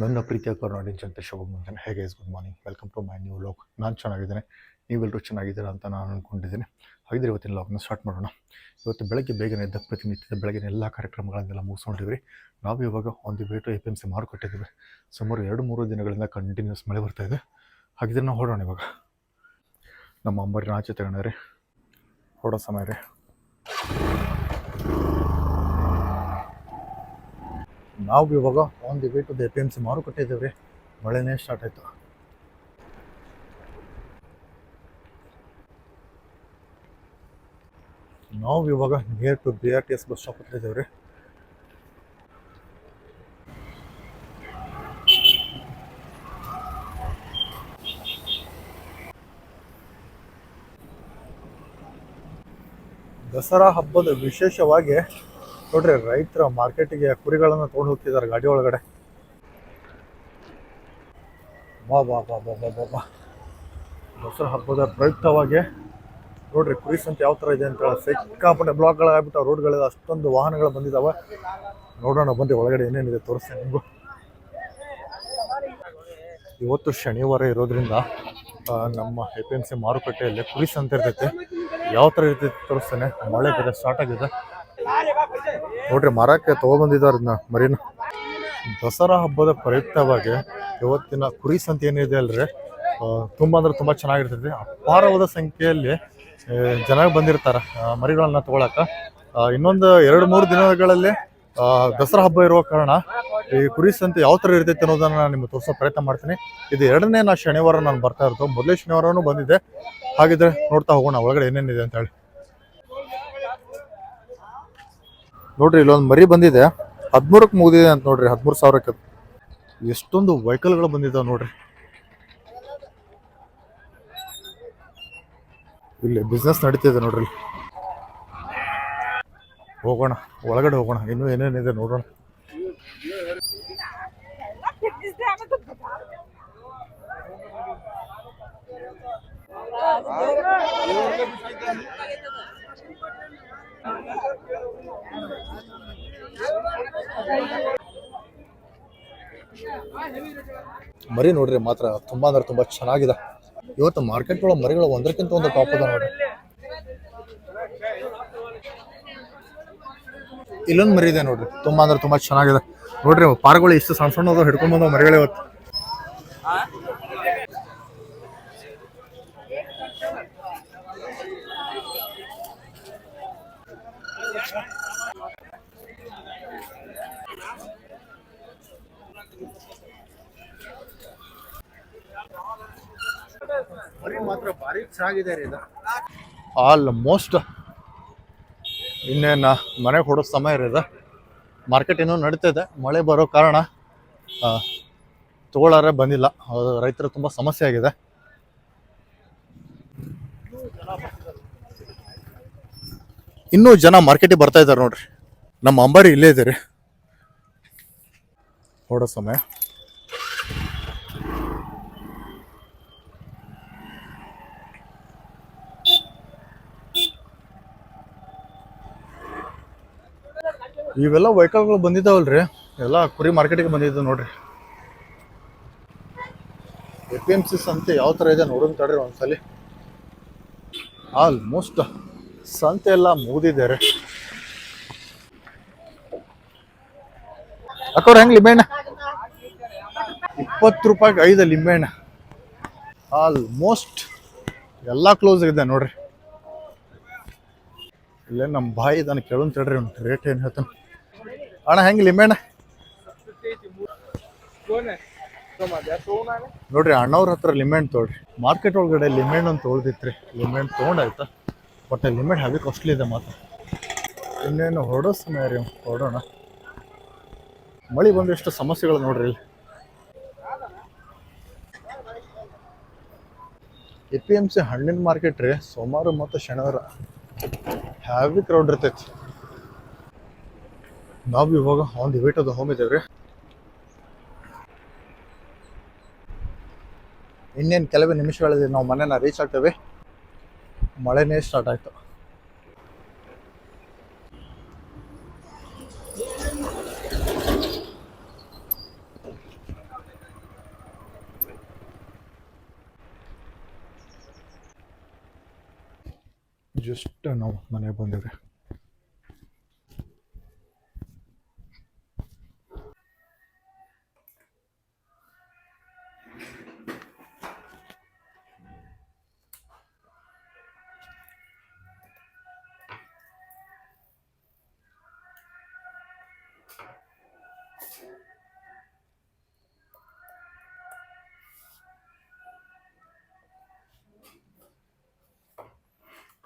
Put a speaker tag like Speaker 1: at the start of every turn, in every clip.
Speaker 1: ನನ್ನ ಪ್ರೀತಿಯ ಕರ್ನಾಟಕ ಜನತೆ ಶುಭ ಹೇಗೆ ಹೇಗೆ good morning welcome to my new vlog ನಾನು ಚೆನ್ನಾಗಿದ್ದೇನೆ. ನೀವೆಲ್ಲರೂ ಚೆನ್ನಾಗಿದ್ದೀರಾ ಅಂತ ನಾನು ಅಂದ್ಕೊಂಡಿದ್ದೀನಿ ಹಾಗಿದ್ರೆ ಇವತ್ತಿನ ಲಾಕ್ನ ಸ್ಟಾರ್ಟ್ ಮಾಡೋಣ. ಇವತ್ತು ಬೆಳಗ್ಗೆ ಬೇಗನೆ ಎದ್ದ ಪ್ರತಿನಿತ್ಯದ ಬೆಳಗಿನ ಎಲ್ಲ ಕಾರ್ಯಕ್ರಮಗಳನ್ನೆಲ್ಲ ಮುಗಿಸ್ಕೊಂಡಿದ್ವಿ. ನಾವು ಇವಾಗ ಒಂದು way to A P M C ಮಾರುಕಟ್ಟಿದ್ದೀವಿ ಸುಮಾರು ಎರಡು ಮೂರು ದಿನಗಳಿಂದ ಕಂಟಿನ್ಯೂಸ್ ಮಳೆ ಬರ್ತಾ ಇದೆ. ಹಾಗಿದ್ರೆ ನಾವು ಹೊರಡೋಣ ಇವಾಗ. ನಮ್ಮ ಅಂಬರಿನ ಆಚೆ ತಗೊಂಡ್ರೆ. ಹೊಡೋ ಸಮಯ ರೀ ನಾವು ಇವಾಗ on the way to the A P M C ಮಾರುಕಟ್ಟೆ ಇದ್ದೇವೆ ರೀ ಮಳೆನೇ ಸ್ಟಾರ್ಟ್ ಆಯಿತು. ನಾವು ಇವಾಗ near to B R T S bus stop ಹತ್ರ ಇದ್ದೇವೆ ರೀ ದಸರಾ ಹಬ್ಬದ ವಿಶೇಷವಾಗಿ ನೋಡ್ರಿ, ರೈತರ ಮಾರ್ಕೆಟಿಗೆ ಕುರಿಗಳನ್ನು ತೊಗೊಂಡು ಹೋಗ್ತಿದ್ದಾರೆ ಗಾಡಿ ಒಳಗಡೆ. ಬಾ ಬಾ ಬಾ ಬಾ ಬಾ ಬಾ ದಸರಾ ಹಬ್ಬದ ಪ್ರಯುಕ್ತವಾಗಿ ನೋಡ್ರಿ, ಕುರಿ ಸಂತೆ ಯಾವ ಥರ ಇದೆ ಅಂತ ಸಿಕ್ಕಾಪಟ್ಟೆ ಬ್ಲಾಕ್ಗಳಾಗ್ಬಿಟ್ಟು ರೋಡ್ಗಳಿದೆ, ಅಷ್ಟೊಂದು ವಾಹನಗಳು ಬಂದಿದ್ದಾವೆ ನೋಡೋಣ ಬಂದು ಒಳಗಡೆ ಏನೇನಿದೆ ತೋರಿಸ್ತೀನಿ ನಿಮಗೂ. ಇವತ್ತು ಶನಿವಾರ ಇರೋದ್ರಿಂದ ನಮ್ಮ ಎ ಪಿ ಎಂ ಸಿ ಮಾರುಕಟ್ಟೆಯಲ್ಲಿ ಕುರಿ ಸಂತೆ ಇರ್ತೈತೆ. ಯಾವ ಥರ ಇರ್ತೈತೆ ತೋರಿಸ್ತಾನೆ. ಮಳೆ ಬೇರೆ ಸ್ಟಾರ್ಟ್ ಆಗಿದೆ. ನೋಡ್ರಿ, ಮರಕ್ಕೆ ತೊಗೊಬಂದಿದ್ದಾರೆ ಅದನ್ನ ಮರಿನ. ದಸರಾ ಹಬ್ಬದ ಪ್ರಯುಕ್ತವಾಗಿ ಇವತ್ತಿನ ಕುರಿ ಸಂತೆ ಏನಿದೆ ಅಲ್ರಿ ತುಂಬ ಅಂದ್ರೆ ತುಂಬ ಚೆನ್ನಾಗಿರ್ತೈತಿ. ಅಪಾರವಾದ ಸಂಖ್ಯೆಯಲ್ಲಿ ಜನ ಬಂದಿರ್ತಾರೆ. ಮರಿಗಳನ್ನ ತಗೊಳಕ ಇನ್ನೊಂದು ಎರಡು ಮೂರು ದಿನಗಳಲ್ಲಿ ದಸರಾ ಹಬ್ಬ ಇರುವ ಕಾರಣ ಈ ಕುರಿ ಸಂತೆ ಯಾವ ಥರ ಇರ್ತೈತೆ ಅನ್ನೋದನ್ನು ನಾನು ನಿಮ್ಗೆ ತೋರಿಸೋ ಪ್ರಯತ್ನ ಮಾಡ್ತೀನಿ. ಇದು ಎರಡನೇ ನಾ ಶನಿವಾರ ನಾನು ಬರ್ತಾ ಇರೋದು. ಮೊದಲೇ ಶನಿವಾರನೂ ಬಂದಿದ್ದೆ ಹಾಗಿದ್ರೆ ನೋಡ್ತಾ ಹೋಗೋಣ ಒಳಗಡೆ ಏನೇನಿದೆ ಅಂತ ಹೇಳಿ. ನೋಡ್ರಿ, ಇಲ್ಲೊಂದು ಮರಿ ಬಂದಿದೆ. ಹದಿಮೂರಕ್ಕೆ ಮುಗಿದಿದೆ ಅಂತ ನೋಡ್ರಿ, ಹದಿಮೂರು ಸಾವಿರಕ್ಕೆ. ಎಷ್ಟೊಂದು ವೆಹಿಕಲ್ಗಳು ಬಂದಿದ್ದಾವೆ ನೋಡ್ರಿ. ಇಲ್ಲಿ ಬಿಸ್ನೆಸ್ ನಡೀತಿದೆ ನೋಡ್ರಿ. ಹೋಗೋಣ, ಒಳಗಡೆ ಹೋಗೋಣ, ಇನ್ನೂ ಏನೇನಿದೆ ನೋಡೋಣ. ಮರಿ ನೋಡ್ರಿ ಮಾತ್ರ, ತುಂಬಾ ಅಂದ್ರೆ ತುಂಬಾ ಚೆನ್ನಾಗಿದೆ. ಇವತ್ತು ಮಾರ್ಕೆಟ್ ಒಳಗೆ ಮರಿಗಳು ಒಂದಕ್ಕಿಂತ ಒಂದು ಟಾಪ್ ಅದ ನೋಡ್ರಿ. ಇಲ್ಲೊಂದು ಮರಿ ಇದೆ ನೋಡ್ರಿ. ತುಂಬಾ ಅಂದ್ರೆ ತುಂಬಾ ಚೆನ್ನಾಗಿದೆ. ನೋಡ್ರಿ ಪಾರ್ಗಳು ಇಷ್ಟು ಸಣ್ಣ ಸಣ್ಣ ಹಿಡ್ಕೊಂಡ್ ಬಂದವು ಮರಿಗಳು ಇವತ್ತು. ಮರಿ ಮಾತ್ರ ಭಾರಿ ಚೆನ್ನಾಗಿದೆ ರೀ ಇದು. ಆಲ್ಮೋಸ್ಟ್ ಇನ್ನೇನು ಮನೆಗೆ ಹೊಡೋ ಸಮಯ ಇರೋದು. ಮಾರ್ಕೆಟ್ ಇನ್ನೂ ನಡೀತಿದೆ. ಮಳೆ ಬರೋ ಕಾರಣ ತಗೊಳ್ಳಾರೆ ಬಂದಿಲ್ಲ. ಅದು ರೈತರ ತುಂಬ ಸಮಸ್ಯೆ ಆಗಿದೆ. ಇನ್ನೂ ಜನ ಮಾರ್ಕೆಟಿಗೆ ಬರ್ತಾ ಇದ್ದಾರೆ ನೋಡ್ರಿ. ನಮ್ಮ ಅಂಬಾರಿ ಇಲ್ಲೇ ಇದೆ ರೀ ಹೊಡೋ ಸಮಯ. ಇವೆಲ್ಲ ವೆಹಿಕಲ್ಗಳು ಬಂದಿದ್ದಾವಲ್ರಿ. ಎಲ್ಲ ಕುರಿ ಮಾರ್ಕೆಟಿಗೆ ಬಂದಿದ್ದು ನೋಡ್ರಿ. ಎ ಪಿ ಎಂ ಸಿ ಸಂತೆ ಯಾವ ಥರ ಇದೆ ನೋಡೋಣ ತಡ್ರಿ ಒಂದ್ಸಲಿ. ಆಲ್ಮೋಸ್ಟ್ ಸಂತೆ ಎಲ್ಲ ಮುಗಿದಿದ್ದಾರೆ. ಅಕ್ಕವ್ರ ಹೆಂಗ್ ಲಿಂಬೆಹಣ್ಣ ಇಪ್ಪತ್ತು ರೂಪಾಯಿಗೆ ಐದು ಲಿಂಬೆಹಣ್ಣ ಆಲ್ಮೋಸ್ಟ್ ಎಲ್ಲ ಕ್ಲೋಸ್ ಇದೆ ನೋಡ್ರಿ. ಇಲ್ಲೇ ನಮ್ಮ ಬಾಯಿ ಇದನ್ನ ಕೇಳೋನ್ ತಡ್ರಿ, ಒಂದು ರೇಟ್ ಏನು ಹೇಳ್ತಾನೆ. ಅಣ್ಣ, ಹೆಂಗೆ ಲಿಂಬೆಣ್ಣ ನೋಡ್ರಿ, ಅಣ್ಣವ್ರ ಹತ್ರ ಲಿಂಬೆಹಣ್ಣು ತೊಗೊಳ್ರಿ ಮಾರ್ಕೆಟ್ ಒಳಗಡೆ ಲಿಂಬೆಹಣ್ಣು ಅಂತ ತೊಳ್ದಿತ್ರಿ ಲಿಂಬೆಹಣ್ಣು ತೊಗೊಂಡಾಯ್ತಾ? ಬಟ್ ಲಿಂಬೆಹಣ್ಣು ಹೆವಿ ಕಾಸ್ಟ್ಲಿ ಇದೆ ಮಾತ್ರ. ಇನ್ನೇನು ಹೊರಡೋ ಸಮಯ ರೀ ಹೊರಡೋಣ ಮಳೆ ಬಂದಿಷ್ಟು ಸಮಸ್ಯೆಗಳು ನೋಡ್ರಿ ಇಲ್ಲಿ. ಎ ಪಿ ಎಂ ಸಿ ಹಣ್ಣಿನ ಮಾರ್ಕೆಟ್ ರೀ, ಸೋಮವಾರ ಮತ್ತು ಶನಿವಾರ. ಹ್ಯಾವಿ ಕ್ರೌಡ್ ಇರ್ತೈತಿ. ನಾವು ಇವಾಗ on the wait of the home ಇದ್ದೇವೆ. ಇನ್ನೇನು ಕೆಲವೇ ನಿಮಿಷಗಳಲ್ಲಿ ನಾವು ಮನೆನ ರೀಚ್ ಆಗ್ತೇವೆ. ಮಳೆನೇ ಸ್ಟಾರ್ಟ್ ಆಯಿತು. ಜಸ್ಟ್ ನಾವು ಮನೆಗೆ ಬಂದಿವ್ರಿ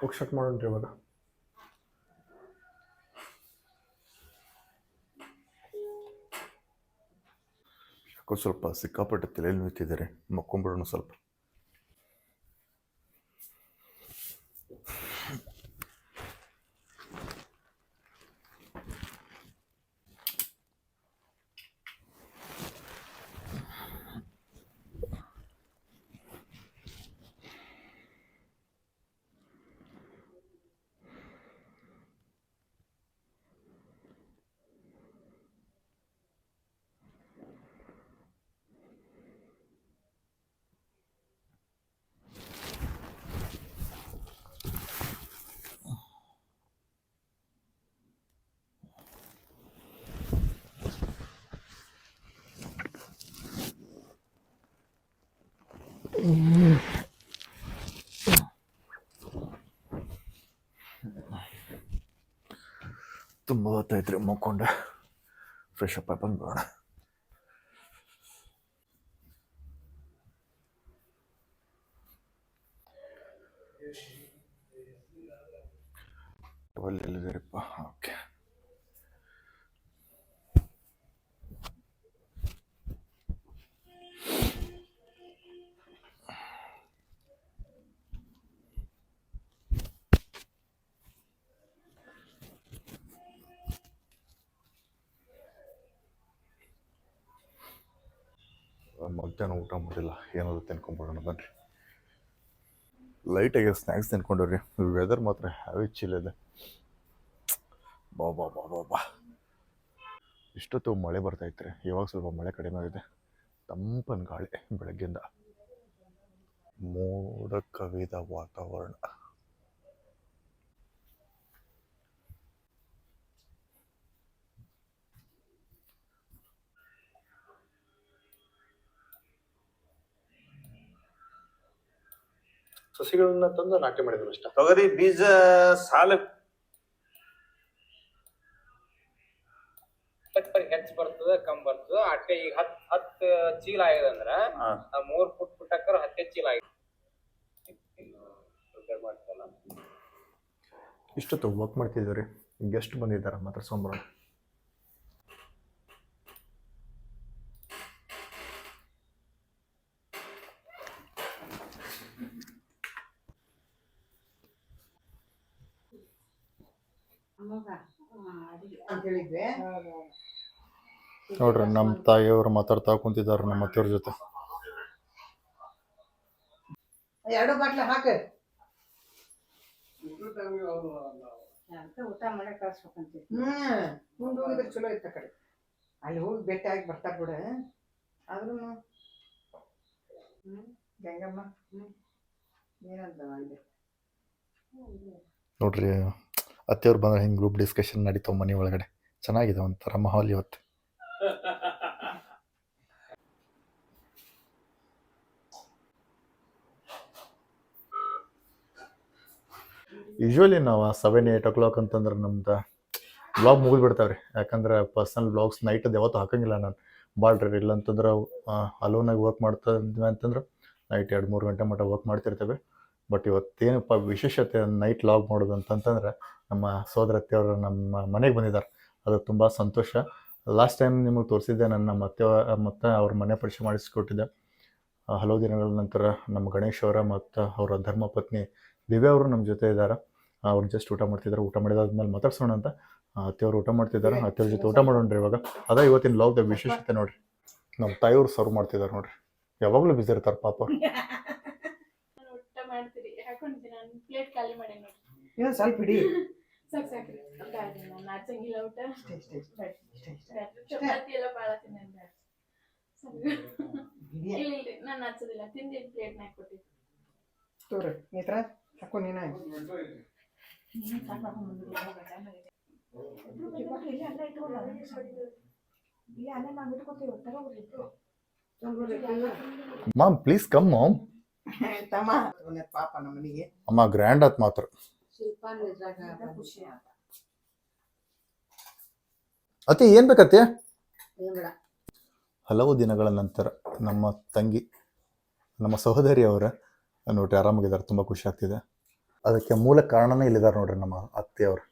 Speaker 1: ಹೋಗಿ ಶಟ್ ಮಾಡೋಣ್ರಿ ಇವಾಗ ಯಾಕೋ ಸ್ವಲ್ಪ ಸಿಕ್ಕಾಪಟ್ಟೆ ತಲೆಯಲ್ಲಿ ನಿಂತಿದ್ದಾರೆ ಮಕ್ಕೊಂಬಿಡೋಣ ಸ್ವಲ್ಪ ತುಂಬ ಹೊತ್ತಾಯ್ತು ರೀ ಮಕ್ಕೊಂಡೆ ಫ್ರೆಶ್ ಅಪ್ ಆಗಿ ಬಂದ್ಬಿಡೋಣ ಟವಲ್ ಎಲ್ಲಿದ್ದೀರಪ್ಪ ಓಕೆ ಮಧ್ಯಾಹ್ನ ಊಟ ಮಾಡಿಲ್ಲ, ಏನಾದರೂ ತಿನ್ಕೊಂಬಿಡೋಣ, ಬನ್ರಿ. ಲೈಟಾಗಿ ಸ್ನ್ಯಾಕ್ಸ್ ತಿನ್ಕೊಂಡ್ರಿ ವೆದರ್ ಮಾತ್ರ ಹ್ಯಾವಿ ಚಿಲ್ ಇದೆ. ಬಾ ಬಾ ಬಾ ಬಾ ಬಾ. ಇಷ್ಟೊತ್ತು ಮಳೆ ಬರ್ತಾ ಇತ್ತು ಇವಾಗ ಸ್ವಲ್ಪ ಮಳೆ ಕಡಿಮೆ ಆಗಿದೆ. ತಂಪನ ಗಾಳಿ ಬೆಳಗ್ಗಿಂದ ಮೋಡ ಕವಿದ ವಾತಾವರಣ. ಸಸಿಗಳನ್ನ ತಂದು ನಾಟಿ ಮಾಡಿದ್ರು ಅಷ್ಟ.
Speaker 2: ತೊಗರಿ ಬೀಜ ಸಾಲ
Speaker 3: ಇಪ್ಪತ್ತು ಹೆಚ್ಚ್ ಬರ್ತದ ಕಮ್ ಬರ್ತದ. ಅಟ್ಟೆ ಈಗ ಹತ್ ಹತ್ ಚೀಲ ಆಗ್ಯದ ಅಂದ್ರ
Speaker 2: ಹಾ.
Speaker 3: ಆ ಮೂರ್ ಫುಟ್ ಫುಟ್ಟಕ್ಕರ ಹತ್ತೆ ಚೀಲ ಆಗಿದೆ. ಪ್ರಿಪೇರ್ ಮಾಡ್ತಲ್ಲ
Speaker 1: ಇಷ್ಟೊತ್ತು ವರ್ಕ್ ಮಾಡ್ತಿದ್ದೀವಿ ಗೆಸ್ಟ್ ಬಂದಿದ್ದಾರೆ ಮಾತಾಡ್ಸ್ಕೊಂಬರೋಣ
Speaker 4: ಅಂತ ಹೇಳಿದ್ವಿ
Speaker 1: ನೋಡ್ರಿ ನಮ್ಮ ತಾಯಿಯವರು ಮಾತಾಡ್ತಾ ಕುಂತಿದ್ದಾರೆ ನಮ್ಮ ಅತ್ತೆಯವ್ರ ಜೊತೆ.
Speaker 4: ಎರಡು ಬಾಟ್ಲ ಹಾಕ.
Speaker 5: ಊಟ ಮಾಡಕ್ ಕಳ್ಸ್ಬೇಕಂತ
Speaker 4: ಹ್ಮ್ ಮುಂದೆ ಹೋಗಿದ್ರೆ ಚಲೋ ಇತ್ತ ಕಡೆ. ಅಲ್ಲಿ ಹೋಗಿ ಭೇಟಿ ಆಗಿ ಬರ್ತಾರ ಬಿಡ. ಆದ್ರೂ ಹ್ಮ್ ಗಂಗಮ್ಮ ಏನಂತ
Speaker 1: ನೋಡ್ರಿ ಅತ್ತೆಯವ್ರು ಬಂದ್ರೆ ಹಿಂಗೆ ಗ್ರೂಪ್ ಡಿಸ್ಕಷನ್ ನಡೀತಾವ ಮನೆ ಒಳಗಡೆ. ಚೆನ್ನಾಗಿದೆ ಒಂಥರ ಮಹಾಲ್ ಇವತ್ತು. ಯೂಶ್ವಲಿ ನಾವು ಸೆವೆನ್ ಏಯ್ಟ್ ಓ ಕ್ಲಾಕ್ ಅಂತಂದ್ರೆ ನಮ್ದು ಬ್ಲಾಗ್ ಮುಗಿದ್ಬಿಡ್ತಾವ್ರಿ. ಯಾಕಂದ್ರೆ ಪರ್ಸನಲ್ ಬ್ಲಾಗ್ಸ್ ನೈಟದ್ದು ಯಾವತ್ತೂ ಹಾಕಂಗಿಲ್ಲ ನಾನು. ಭಾಳ ರೀ ಇಲ್ಲ ಅಂತಂದ್ರೆ ಅಲೋನಾಗಿ ವರ್ಕ್ ಮಾಡ್ತಾ ಅಂತಂದ್ರೆ ನೈಟ್ ಎರಡು, ಮೂರು ಗಂಟೆ ಮಟ್ಟ ವರ್ಕ್ ಮಾಡ್ತಿರ್ತೇವೆ. ಬಟ್ ಇವತ್ತೇನಪ್ಪ ವಿಶೇಷತೆ ನೈಟ್ ಲಾಗ್ ಮಾಡೋದು ಅಂತಂತಂದ್ರೆ ನಮ್ಮ ಸೋದರತ್ತೆಯವರು ನಮ್ಮ ಮನೆಗೆ ಬಂದಿದ್ದಾರೆ ಅದು ತುಂಬ ಸಂತೋಷ. ಲಾಸ್ಟ್ ಟೈಮ್ ನಿಮಗೆ ತೋರಿಸಿದ್ದೆ ನನ್ನ ನಮ್ಮ ಅತ್ತೆ ಮತ್ತು ಅವ್ರ ಮನೆ ಪರಿಚಯ ಮಾಡಿಸ್ಕೊಟ್ಟಿದ್ದೆ. ಹಲವು ದಿನಗಳ ನಂತರ ನಮ್ಮ ಗಣೇಶ್ ಅವರ ಮತ್ತು ಅವರ ಧರ್ಮಪತ್ನಿ ದಿವ್ಯಾ ಅವರು ನಮ್ಮ ಜೊತೆ ಇದ್ದಾರೆ ಅವ್ರು ಜಸ್ಟ್ ಊಟ ಮಾಡ್ತಿದ್ದಾರೆ ಊಟ ಮಾಡಿದಾದ್ಮೇಲೆ ಮಾತಾಡ್ಸೋಣ ಅಂತ. ಅತ್ತೆಯವ್ರು ಊಟ ಮಾಡ್ತಿದ್ದಾರೆ ಅತ್ತೆಯವ್ರ ಜೊತೆ ಊಟ ಮಾಡೋಣ್ರಿ ಇವಾಗ. ಅದೇ ಇವತ್ತಿನ ಲಾಗ್ದ ವಿಶೇಷತೆ ನೋಡ್ರಿ. ನಮ್ಮ ತಾಯಿಯವ್ರು ಸರ್ವ್ ಮಾಡ್ತಿದ್ದಾರೆ ನೋಡ್ರಿ. ಯಾವಾಗಲೂ ಬಿಸಿ ಇರ್ತಾರೆ ಪಾಪ
Speaker 5: ನಾನು ಊಟ ಮಾಡ್ತೀರಿ ಹಾಕೊಂಡಿದ್ದೀನಿ. ನಾನು ಪ್ಲೇಟ್ ಖಾಲಿ ಮಾಡಿ
Speaker 4: ಸ್ವಲ್ಪ ಇಡಿ.
Speaker 5: ಸಾಕು ಸಾಕ್ರಿ ಬ್ಯಾಡ್ರಿ ನಾನು ನಾಚಂಗಿಲ್ಲ ಊಟ.
Speaker 4: ಇಷ್ಟೇ ಇಷ್ಟೇ ಇಷ್ಟೇ. ಇಷ್ಟೇ ಇಷ್ಟೇ.
Speaker 5: ಬ್ಯಾಡ್ರಿ ಚಪಾತಿ ಎಲ್ಲ ತಿನ್ನೋದು ಬ್ಯಾಡ ಸಾಕು
Speaker 4: ಇಡಿ
Speaker 5: ಇಲ್ಲ ನಾನು ನಾಚೋದಿಲ್ಲ ತಿಂದಿದ್ದು ಪ್ಲೇಟ್ನಾಗ ಕೊಟ್ಟಿದ್ದು.
Speaker 4: ತೋರಿ ನೇತ್ರ ಹಾಕೋ ನೀನ.
Speaker 1: ಮಾಮ್ ಪ್ಲೀಸ್ ಕಮ್ ಮಾಮ್
Speaker 4: ತಮ್ಮ. ಅವನ ಪಾಪ ನಮ್ಮ ಮನೆಗೆ
Speaker 1: ಅಮ್ಮ ಗ್ರ್ಯಾಂಡ್ ಆತ್ ಮಾತ್ರ. ಅತಿ ಏನ್ ಬೇಕತ್ತೆ? ಹಲವು ದಿನಗಳ ನಂತರ ನಮ್ಮ ತಂಗಿ ನಮ್ಮ ಸಹೋದರಿ ಅವರ ನೋಡ್ರಿ ಆರಾಮಾಗಿದ್ದಾರೆ ತುಂಬಾ ಖುಷಿ ಆಗ್ತಿದೆ. ಅದಕ್ಕೆ ಮೂಲ ಕಾರಣನೇ ಇಲ್ಲಿದ್ದಾರೆ ನೋಡ್ರಿ ನಮ್ಮ ಅತ್ತೆಯವರು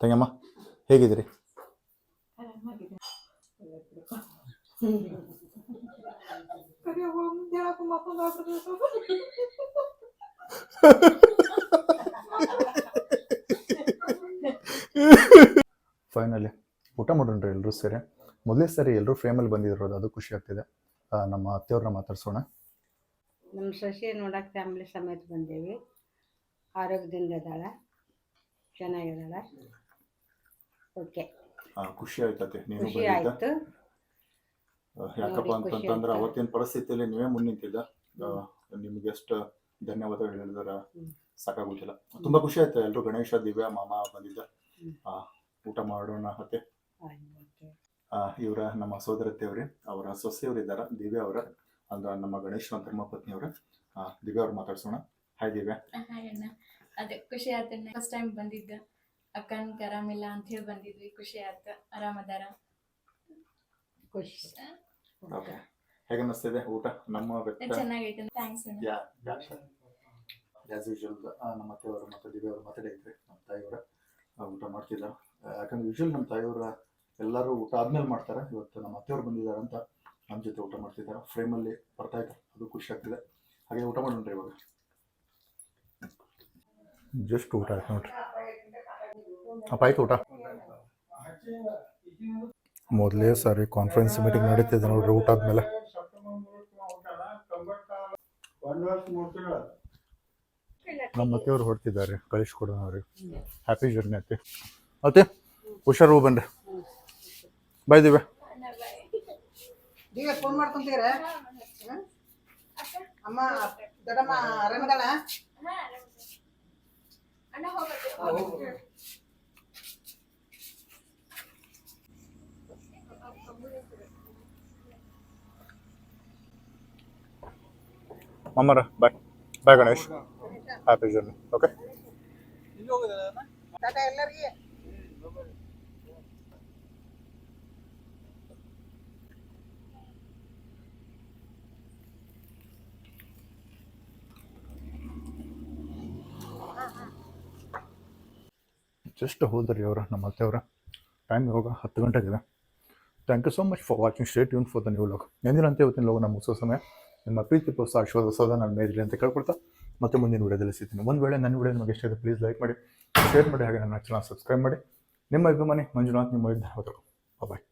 Speaker 1: ತಂಗಮ್ಮ ಹೇಗಿದ್ರಿ ಫೈನಲಿ ಊಟ ಮಾಡೋಣ್ರಿ ಎಲ್ಲರೂ ಸೇರಿ. ಮೊದಲೇ ಸರಿ ಎಲ್ಲರೂ ಫ್ರೇಮಲ್ಲಿ ಬಂದಿರೋದು, ಅದು ಖುಷಿ ಆಗ್ತಿದೆ. ನಮ್ಮ ಅತ್ತೆಯವ್ರನ್ನ ಮಾತಾಡ್ಸೋಣ.
Speaker 6: ನಮ್ಮ ಸೊಸೆ ನೋಡಕ್ಕೆ ಫ್ಯಾಮಿಲಿ ಸಮೇತ ಬಂದೇವಿ. ಆರೋಗ್ಯದಿಂದ ಇದ್ದಾಳೆ ಚೆನ್ನಾಗಿದ್ದಾಳೆ ಓಕೆ.
Speaker 1: ಖುಷಿ ಆಯ್ತತೆ ನೀವು
Speaker 6: ಖುಷಿ ಆಯಿತು.
Speaker 1: ಯಾಕಪ್ಪ
Speaker 6: ಅಂತಂದ್ರೆ
Speaker 1: ಅಂತಂತಂದ್ರೆ ಅವತ್ತಿನ ಪರಿಸ್ಥಿತಿಯಲ್ಲಿ ನೀವೇ ಮುನ್ನಿಂತಿದ್ದ ನಿಮ್ಗೆ ಎಷ್ಟು ಧನ್ಯವಾದಗಳು ಹೇಳಿದಾರ. ಸಾಕಾಗುತ್ತಿಲ್ಲ ತುಂಬಾ ಖುಷಿ ಆಯ್ತು ಎಲ್ಲರೂ ಗಣೇಶ ದಿವ್ಯಾ ಮಾಮ ಬಂದಿದ್ದ. ಆ, ಊಟ ಮಾಡೋಣ ಮತ್ತೆ. ಇವರ ನಮ್ಮ ಸೋದರತ್ತೆಯವ್ರಿ ಅವರ ಸೊಸೆಯವರಿದ್ದಾರ ದಿವ್ಯಾ ಅವರ ಅಂದ್ರೆ ನಮ್ಮ ಗಣೇಶನ ಧರ್ಮಪತ್ನಿ ಅವರ ದಿವ್ಯಾ ಅವ್ರು ಮಾತಾಡ್ಸೋಣ. ಹಾಯ್
Speaker 5: ಅಣ್ಣ ಅದೇ ಖುಷಿ ಆಯ್ತು ಫಸ್ಟ್ ಟೈಮ್ ಬಂದಿದ್ದ. ಅಕ್ಕನ್ ಆರಾಮಿಲ್ಲ ಅಂತ ಹೇಳಿ ಬಂದಿದ್ವಿ. ಖುಷಿ ಆಯ್ತು ಆರಾಮದಾರ
Speaker 6: ಖುಷಿ.
Speaker 1: ಓಕೆ. ಹೇಗೆ ಅನ್ನಿಸ್ತಿದೆ ಊಟ? ನಮ್ಮ
Speaker 5: ಚೆನ್ನಾಗೈತೆ ಥ್ಯಾಂಕ್ಸ್
Speaker 1: ಯಾ ಆಸ್ ಯೂಶುವಲ್ ನಮ್ಮ ಅತ್ತೆಯವರು ಮತ್ತು ದಿವ್ಯವರು ಮಾತಾಡಿದ್ರಿ. ನಮ್ಮ ತಾಯಿಯವರ ಊಟ ಮಾಡ್ತಿಲ್ಲ. ಯಾಕಂದ್ರೆ ಯೂಶುವಲ್ ನಮ್ಮ ತಾಯಿಯವರ ಎಲ್ಲರೂ ಊಟ ಆದ್ಮೇಲೆ ಮಾಡ್ತಾರೆ. ಇವತ್ತು ನಮ್ಮ ಅತ್ತೆಯವರು ಬಂದಿದ್ದಾರೆ ಅಂತ ನಮ್ಮ ಜೊತೆ ಊಟ ಮಾಡ್ತಿದ್ದಾರೆ. ಫ್ರೇಮಲ್ಲಿ ಬರ್ತಾ ಇದ್ದಾರೆ. ಅದು ಖುಷಿ ಆಗ್ತಿದೆ. ಹಾಗೆ ಊಟ ಮಾಡೋಣ್ರಿ ಇವಾಗ. ಜಸ್ಟ್ ಊಟ ಆಯ್ತು ನೋಡ್ರಿ ಅಪ್ಪ ಆಯ್ತು ಊಟ ಮೊದಲೇ ಸಾರಿ ಕಾನ್ಫರೆನ್ಸ್ ಮೀಟಿಂಗ್ ನಡೀತಿದೆ ನೋಡ್ರಿ ಊಟ ಆದ್ಮೇಲೆ. ನಮ್ಮ ಅತ್ತೆಯವ್ರು ಹೊಡ್ತಿದ್ದಾರೆ ಕಳಿಸ್ಕೊಡೋಣ ಅವ್ರಿಗೆ. ಹ್ಯಾಪಿ ಜರ್ನಿ ಅತ್ತೆ. ಅತ್ತೆ ಹುಷಾರು ಬನ್ರಿ. ಬಾಯ್ ದಿವ್ಯಾ.
Speaker 4: ಈಗ ಫೋನ್ ಮಾಡ್ಕೊಂತೀರ? ಅಮ್ಮ ದೊಡ್ಡಮ್ಮ ಆರಾಮದಾಳ
Speaker 5: ಅಣ್ಣ ಹೋಗ್ಬೇಕು
Speaker 1: ಮಮ್ಮರ bye bye
Speaker 4: Ganesh happy
Speaker 1: just ಹೋದ್ರಿ ಅವರ ನಮ್ಮ ಅತ್ತೆಯವರ ಟೈಮ್ ಇವಾಗ ಹತ್ತು ಗಂಟೆಗಿದೆ thank you so much for watching stay ಯೂನ್ for the new log ಎಂದಿನಂತೆ ಇವತ್ತಿನ ಲೋಗ ನಮ್ಮ ಮುಗಿಸೋ ಸಮಯ ನಿಮ್ಮ ಪ್ರೀತಿ ಪ್ರೋತ್ಸಾಹ ಆಶೀರ್ವಾದ ಸದಾ ನಾನು ಮೇಲಿರಲಿ ಅಂತ ಕೇಳ್ಕೊಳ್ತಾ ಮತ್ತೆ ಮುಂದಿನ ವಿಡಿಯೋದಲ್ಲಿ ಸಿಗ್ತೀನಿ ಒಂದು ವೇಳೆ ನನ್ನ ವಿಡಿಯೋ ನಿಮಗೆ ಇಷ್ಟ ಪ್ಲೀಸ್ ಲೈಕ್ ಮಾಡಿ ಶೇರ್ ಮಾಡಿ ಹಾಗೆ ನನ್ನ ಚಾನಲ್ ಸಬ್ಸ್ಕ್ರೈಬ್ ಮಾಡಿ ನಿಮ್ಮ ಅಭಿಮಾನಿ ಮಂಜುನಾಥ್ ನಿಮ್ಮ ಧನ್ಯವಾದಗಳು ಬಾಯ್